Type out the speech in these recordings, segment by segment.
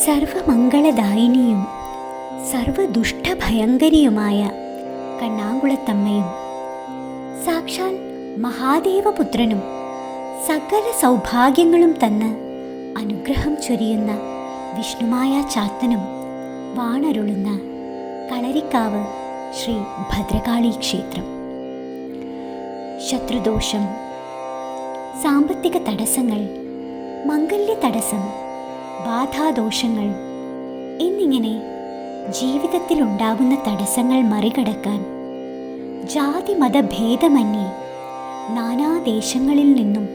സർവമംഗളദായിനിയും സർവദുഷ്ടഭയങ്കരിയുമായ കണ്ണാങ്കുളത്തമ്മയും സാക്ഷാൽ മഹാദേവപുത്രനും സകല സൗഭാഗ്യങ്ങളും തന്ന് അനുഗ്രഹം ചൊരിയുന്ന വിഷ്ണുമായ ചാത്തനും വാണരുളുന്ന കളരിക്കാവ് ശ്രീ ഭദ്രകാളി ക്ഷേത്രം. ശത്രുദോഷം സാമ്പത്തിക തടസ്സങ്ങൾ മംഗല്യ തടസ്സം ബാധാദോഷങ്ങൾ. എന്നിങ്ങനെ ജീവിതത്തിൽ ഉണ്ടാകുന്ന തടസ്സങ്ങൾ മറികടക്കാൻ ജാതി മതഭേദമന്യേ നാനാദേശങ്ങളിൽ നിന്നും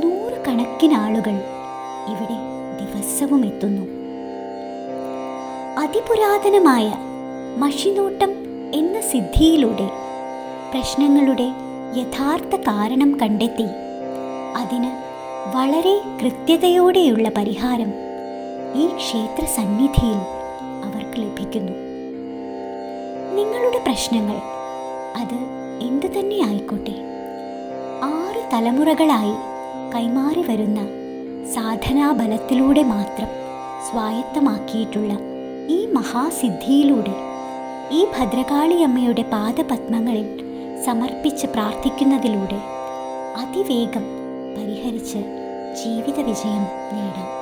നൂറുകണക്കിന് ആളുകൾ ഇവിടെ ദിവസവും എത്തുന്നു. അതിപുരാതനമായ മഷിനോട്ടം എന്ന സിദ്ധിയിലൂടെ പ്രശ്നങ്ങളുടെ യഥാർത്ഥ കാരണം കണ്ടെത്തി അതിന് വളരെ കൃത്യതയോടെയുള്ള പരിഹാരം ഈ ക്ഷേത്ര സന്നിധിയിൽ അവർക്ക് ലഭിക്കുന്നു. നിങ്ങളുടെ പ്രശ്നങ്ങൾ അത് എന്തു തന്നെ ആയിക്കോട്ടെ. ആറ് തലമുറകളായി കൈമാറി വരുന്ന സാധനാബലത്തിലൂടെ മാത്രം സ്വായത്തമാക്കിയിട്ടുള്ള ഈ മഹാസിദ്ധിയിലൂടെ ഈ ഭദ്രകാളിയമ്മയുടെ പാദപത്മങ്ങളിൽ സമർപ്പിച്ച് പ്രാർത്ഥിക്കുന്നതിലൂടെ അതിവേഗം പരിഹരിച്ച് ജീവിത വിജയം നേടാം.